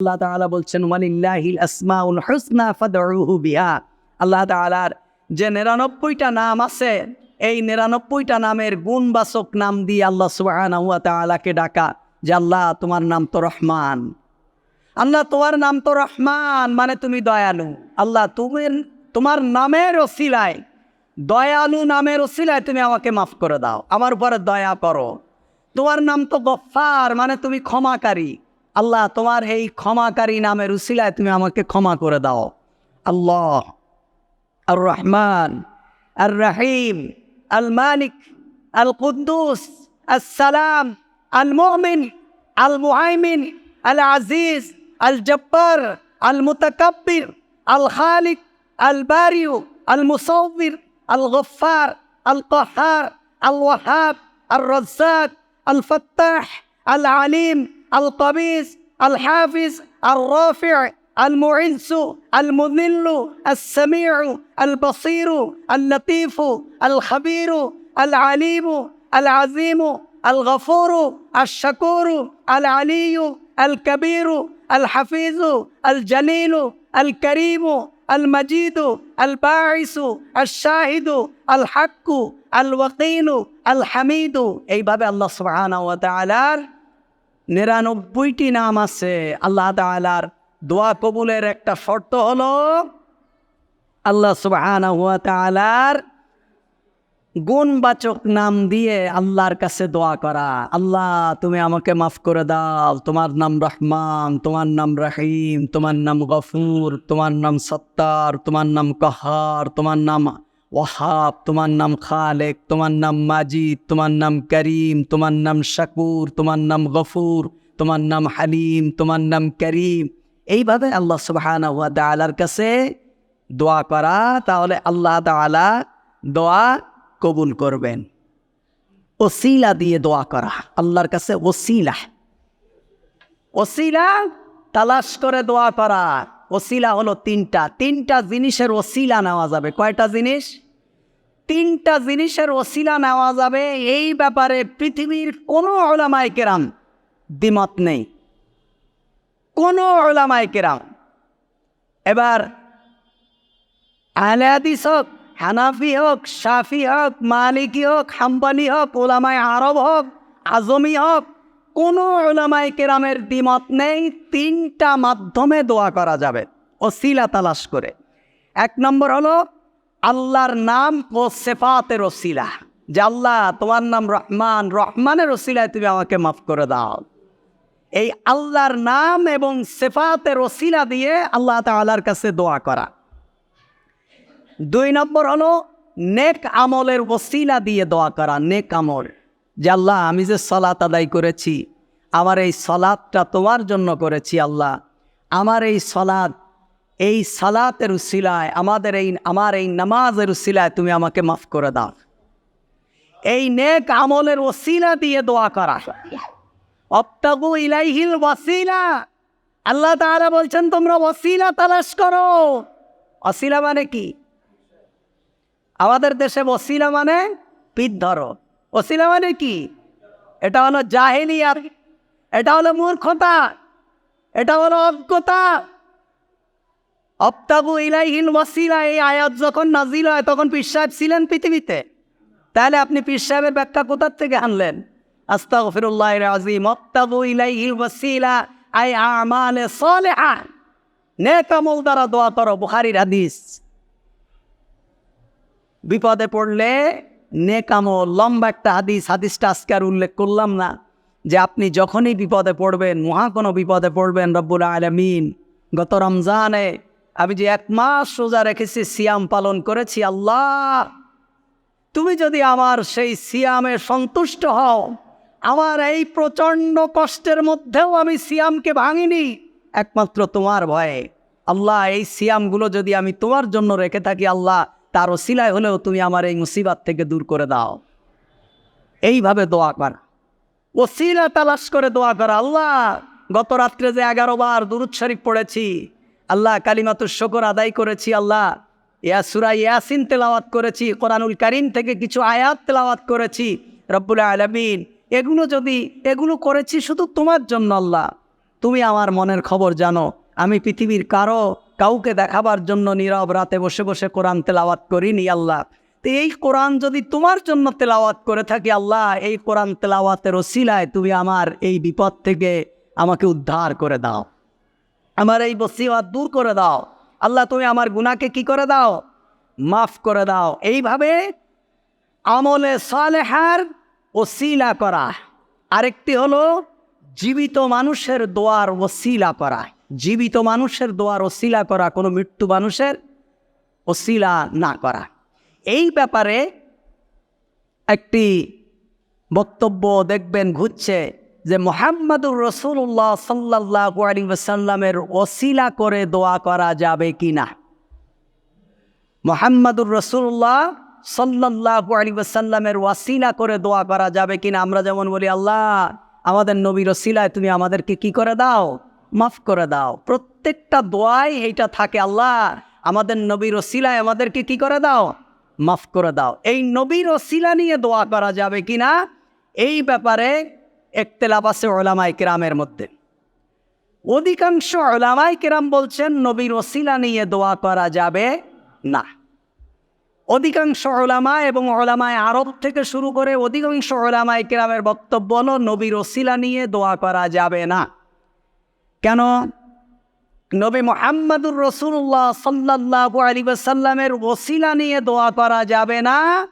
আল্লাহ বলছেন, ওয়ালিল্লাহিল বিহা। আল্লাহ যে নিরানব্বইটা নাম আছে, এই নিরানব্বইটা নামের গুণবাচক নাম দিয়ে আল্লাহ ডাকা যে, আল্লাহ, তোমার নাম তো রহমান। আল্লাহ, তোমার নাম তো রহমান মানে তুমি দয়ালু। আল্লাহ, তুমি, তোমার নামের ওসিলায়, দয়ালু নামের ওসিলায় তুমি আমাকে মাফ করে দাও। আমার উপরে দয়া করো। তোমার নাম তো গফার মানে তুমি ক্ষমাকারী। আল্লাহ, তোমার এই ক্ষমাকারী নামের উসিলায় তুমি আমাকে ক্ষমা করে দাও। আল্লাহ আর রহমান আর রাহিম আল মালিক আল কুদ্দুস আসসালাম আল মুমিন আল মুহাইমিন আল আজিজ আল জব্বার আল মুতাকাব্বির আল খালিক আল বারিউ আল মুসাউবির আল গফার আল কহার আল ওয়াহাব আল রজ্জাক আল ফত্তাহ আল আলিম আল কবিজ الحافز الرافع المعز المذل السميع البصير اللطيف الخبير العليم العظيم الغفور الشكور العلي الكبير الحفيظ الجليل الكريم المجيد الباعث الشاهد الحق الوقين الحميد. أي باب الله سبحانه وتعالى. নিরানব্বইটি নাম আছে। আল্লাহ তাআলার দোয়া কবুলের একটা শর্ত হলো, আল্লাহ তাআলার গুণবাচক নাম দিয়ে আল্লাহর কাছে দোয়া করা। আল্লাহ, তুমি আমাকে মাফ করে দাও। তোমার নাম রহমান, তোমার নাম রহিম, তোমার নাম গফুর, তোমার নাম সত্তার, তোমার নাম কাহার, তোমার নাম ওয়াহাব, তোমার নাম খালেক, তোমার নাম মাজিদ, তোমার নাম করিম, তোমার নাম শাকুর, তোমার নাম গফুর, তোমার নাম হালিম, তোমার নাম করিম। এইভাবে আল্লাহ সুবহানাহু ওয়া তাআলার কাছে দোয়া করা, তাহলে আল্লাহ তাআলা দোয়া কবুল করবেন। ওসিলা দিয়ে দোয়া করা, আল্লাহর কাছে ওসিলা। ওসিলা, তালাশ করে দোয়া করা। ওসিলা হলো তিনটা তিনটা জিনিসের ওসিলা নেওয়া যাবে। কয়টা জিনিস? তিনটা জিনিসের ওসিলা নেওয়া যাবে। এই ব্যাপারে পৃথিবীর কোনো ওলামায় কেরাম দ্বিমত নেই। কোনো ওলামায় কেরাম। এবার আহলে হোক, হানাফি হোক, শাফি হোক, মালিকি হোক, হাম্বালি হোক, ওলামায় আরব হোক, আজমি হোক, কোনো ওলামায় কেরামের দ্বিমত নেই। তিনটা মাধ্যমে দোয়া করা যাবে। ওসিলা তালাশ করে। এক নম্বর হলো আল্লাহর নাম ও সেফাতের ওসিলা। যে আল্লাহ, তোমার নাম রহমান, রহমানের ওসিলায় তুমি আমাকে মাফ করে দাও। এই আল্লাহর নাম এবং সেফাতের ওসিলা দিয়ে আল্লাহ তাআলার কাছে দোয়া করা। দুই নম্বর হলো, নেক আমলের ওসিলা দিয়ে দোয়া করা, নেক আমল। যে আল্লাহ, আমি যে সলাত আদায় করেছি, আমার এই সলাদটা তোমার জন্য করেছি আল্লাহ। আমার এই সলাদ এই সালাতের উসিলায়, আমাদের এই, আমার এই নামাজের উসিলায় তুমি আমাকে মাফ করে দাও। এই নেক আমলের ওসিলা দিয়ে দোয়া করা। অপ্তাগু ইলাইহিল ওয়াসিলা। আল্লাহ তাআলা বলছেন, তোমরা ওসিলা তালাশ করো। অসিলা মানে কি? আমাদের দেশে ওসিলা মানে পিঠ ধরো। ওসিলা মানে কি? এটা হলো জাহেলিয়ার এটা হলো মূর্খতা, এটা হলো অজ্ঞতা। অপ্তাবু ইলাইহিল ওয়াসিলা, এই আয়াত যখন নাজিল হয়, তখন পীর সাহেব ছিলেন পৃথিবীতে। তাহলে আপনি পীর সাহেবের ব্যাখ্যা কোথার থেকে আনলেন? আস্তাগফিরুল্লাহ আজিম অপ্তাবু ইলাইহিল ওয়াসিলা, আই আমালে সালেহা নেক আমল দ্বারা দোয়া করো, বুখারীর হাদিস। বিপদে পড়লে নেকামল লম্বা একটা হাদিস, হাদিসটা আজকে আর উল্লেখ করলাম না। যে আপনি যখনই বিপদে পড়বেন, মহা কোনো বিপদে পড়বেন, রব্বুল আলমিন। গত রমজানে আমি যে এক মাস সোজা রেখেছি, সিয়াম পালন করেছি, আল্লাহ, তুমি যদি আমার সেই সিয়ামে সন্তুষ্ট হও, আমার এই প্রচণ্ড কষ্টের মধ্যেও আমি সিয়ামকে ভাঙিনি, একমাত্র তোমার ভয়ে। আল্লাহ, এই সিয়ামগুলো যদি আমি তোমার জন্য রেখে থাকি, আল্লাহ, তার ওসিলায় হলেও তুমি আমার এই মুসিবাত থেকে দূর করে দাও। এইভাবে দোয়া করা। ওসিলা তালাশ করে দোয়া করা। আল্লাহ, গত রাত্রে যে এগারো বার দুরুদ শরীফ পড়েছি আল্লাহ কালিমাতুর শকর আদায় করেছি, আল্লাহ। ইয়া সুরা ইয়াসিন তেলাওয়াত করেছি, কোরআনুল কারিম থেকে কিছু আয়াত তেলাওয়াত করেছি, রব্বুল আলমিন। এগুলো যদি, এগুলো করেছি শুধু তোমার জন্য, আল্লাহ। তুমি আমার মনের খবর জানো, আমি পৃথিবীর কারও কাউকে দেখাবার জন্য নীরব রাতে বসে বসে কোরআন তেলাওয়াত করিনি, আল্লাহ। তো এই কোরআন যদি তোমার জন্য তেলাওয়াত করে থাকি, আল্লাহ, এই কোরআন তেলাওয়াতের ওসিলায় তুমি আমার এই বিপদ থেকে আমাকে উদ্ধার করে দাও। আমার এই বসিওয়াত দূর করে দাও। আল্লাহ, তুমি আমার গুনাকে কি করে দাও? মাফ করে দাও। এইভাবে আমলে সালেহার ওসিলা করা। আরেকটি হলো জীবিত মানুষের দোয়ার ওসিলা করা। জীবিত মানুষের দোয়ার ওসিলা করা, কোনো মৃত্যু মানুষের ওসিলা না করা। এই ব্যাপারে একটি বক্তব্য দেখবেন, ঘুরছে। যে মোহাম্মদুর রসুল্লাহ সাল্লাহ আলী সাল্লামের ওসিলা করে দোয়া করা যাবে কি না? মোহাম্মদুর রসুল্লাহ সাল্লাহ আলী সাল্লামের ওয়াসিলা করে দোয়া করা যাবে কিনা আমরা যেমন বলি, আল্লাহ, আমাদের নবীর ওসিলায় তুমি আমাদেরকে কি করে দাও? মাফ করে দাও। প্রত্যেকটা দোয়াই এইটা থাকে, আল্লাহ, আমাদের নবীর ওসিলায় আমাদেরকে কি করে দাও? মাফ করে দাও। এই নবীর ওসিলা নিয়ে দোয়া করা যাবে কিনা এই ব্যাপারে একতেলাপ আছে ওলামাই কেরামের মধ্যে। অধিকাংশ ওলামাই কেরাম বলছেন, নবীর ওসিলা নিয়ে দোয়া করা যাবে না। অধিকাংশ ওলামা এবং ওলামায় আরব থেকে শুরু করে অধিকাংশ ওলামায় কেরামের বক্তব্য হল, নবীর ওসিলা নিয়ে দোয়া করা যাবে না। কেন? নবী মোহাম্মদুর রসুল্লাহ সাল্লাহ আলী সাল্লামের ওসিলা নিয়ে দোয়া করা যাবে না।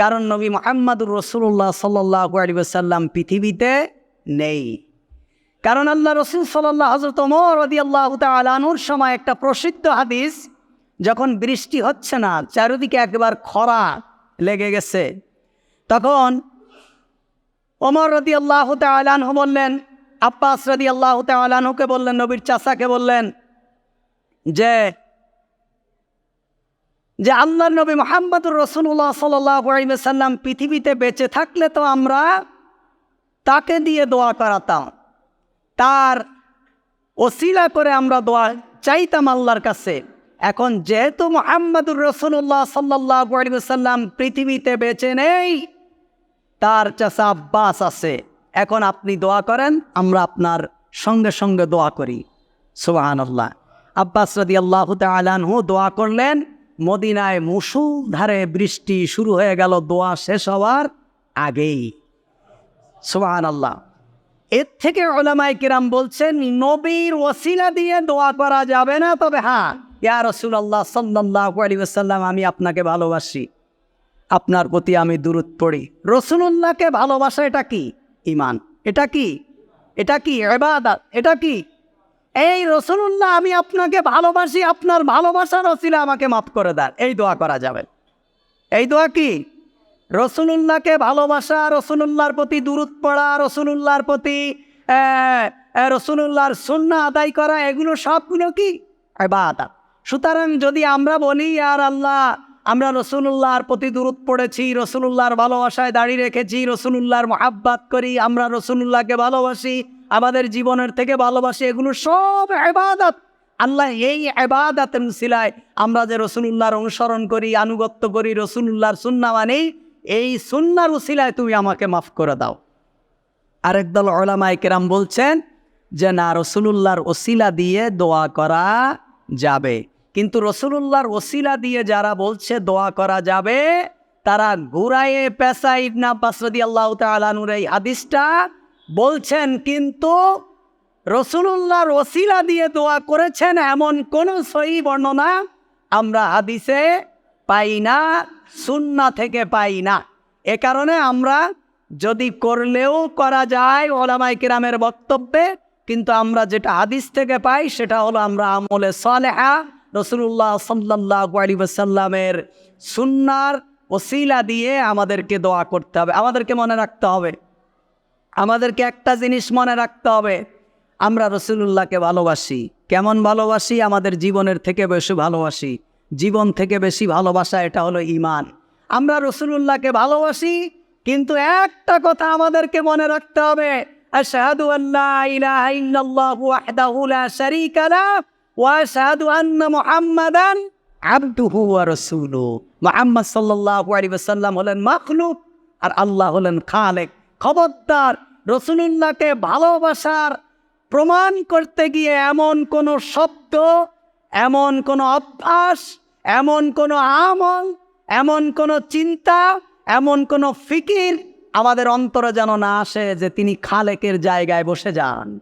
কারণ নবী মোহাম্মদুর রসুল্লাহ সাল্লাহ সাল্লাম পৃথিবীতে নেই। কারণ আল্লাহ রসুল সাল্লাহ হজরত রদি আল্লাহ তালানুর সময় একটা প্রসিদ্ধ হাদিস, যখন বৃষ্টি হচ্ছে না, চারিদিকে একবার খরা লেগে গেছে, তখন ওমর রদি আল্লাহ তালানহু বললেন, আব্বাস রদি আল্লাহ তালানহুকে বললেন, নবীর চাষাকে বললেন যে যে আল্লাহ নবী মোহাম্মদুর রসুল্লাহ সাল্লাম পৃথিবীতে বেঁচে থাকলে তো আমরা তাকে দিয়ে দোয়া করাতাম। তার ওসিলা করে আমরা দোয়া চাইতাম আল্লাহর কাছে। এখন যেহেতু মোহাম্মদুর রসুল্লাহ সাল্লাহ সাল্লাম পৃথিবীতে বেঁচে নেই, তার চাষা আব্বাস আছে। এখন আপনি দোয়া করেন, আমরা আপনার সঙ্গে সঙ্গে দোয়া করি। সুবাহান আল্লাহ আব্বাস রদি আল্লাহ তালানহু দোয়া করলেন মদিনায় মুসুল ধারে বৃষ্টি শুরু হয়ে গেল, দোয়া শেষ হওয়ার আগেই। সোহান আল্লাহ এর থেকে ওলামাই কিরাম বলছেন, নবীর ওসিলা দিয়ে দোয়া করা যাবে না, তবে হ্যাঁ ইয়া রসুল আল্লাহ সাল্লাহ আলী আমি আপনাকে ভালোবাসি। আপনার প্রতি আমি দূরত পড়ি। রসুল্লাহকে ভালোবাসা, এটা কি? ইমান এটা কি? এটা কি? এবাদাত এটা কি? এই রসুল্লাহ আমি আপনাকে ভালোবাসি, আপনার ভালোবাসার রসিলা আমাকে মাফ করে দেন। এই দোয়া করা যাবে। এই দোয়া কি? রসুল্লাহকে ভালোবাসা রসুল্লাহর প্রতি দূরত পড়া রসুল্লাহর প্রতি রসুল্লাহর সুন্না আদায় করা, এগুলো সবগুলো কি? বা এবাদাত সুতরাং যদি আমরা বলি আর আল্লাহ, আমরা রসুল্লাহর প্রতি দূরত পড়েছি রসুল্লাহর ভালোবাসায় দাঁড়িয়ে রেখেছি রসুল্লাহর মহাব্বাত করি, আমরা রসুল্লাহকে ভালোবাসি আমাদের জীবনের থেকে ভালোবাসি এগুলো সব এবাদত আল্লাহ এই এবাদাত সিলায় আমরা যে রসুল্লাহর অনুসরণ করি, আনুগত্য করি রসুল্লাহর সুন্না মানি, এই সুন্নার উসিলায় তুমি আমাকে মাফ করে দাও। আরেক দল ওলামাই কেরাম বলছেন যে, না রসুল্লাহর ওসিলা দিয়ে দোয়া করা যাবে। কিন্তু রসুল্লাহর ওসিলা দিয়ে যারা বলছে দোয়া করা যাবে, তারা ঘুরাইয়ে পেশা ইবনা বাসরদি আল্লাহ তালানুর এই হাদিসটা বলছেন, কিন্তু রসুল্লাহর ওসিলা দিয়ে দোয়া করেছেন এমন কোনো সহি বর্ণনা আমরা হাদিসে পাই না, সুন্না থেকে পাই না। এ কারণে আমরা যদি করলেও করা যায় ওলামাই কিরামের বক্তব্যে, কিন্তু আমরা যেটা হাদিস থেকে পাই সেটা হলো আমরা আমলে সালেহা রসুল্লাহ সাল্লাহ আলী সাল্লামের সুন্নার ওসিলা দিয়ে আমাদেরকে দোয়া করতে হবে। আমাদেরকে মনে রাখতে হবে আমাদেরকে একটা জিনিস মনে রাখতে হবে। আমরা রসুল্লাহকে ভালোবাসি। কেমন ভালোবাসি? আমাদের জীবনের থেকে বেশি ভালোবাসি। জীবন থেকে বেশি ভালোবাসা, এটা হলো ইমান আমরা রসুল্লাহকে ভালোবাসি, কিন্তু একটা কথা আমাদেরকে মনে রাখতে হবে। হলেন আর আল্লাহ হলেন খালেক, খবরদার। রসুলুল্লাহকে ভালোবাসার প্রমাণ করতে গিয়ে এমন কোনো শব্দ, এমন কোনো অভ্যাস, এমন কোনো আমল, এমন কোনো চিন্তা, এমন কোনো ফিকির আমাদের অন্তরে যেন না আসে যে তিনি খালেকের জায়গায় বসে যান।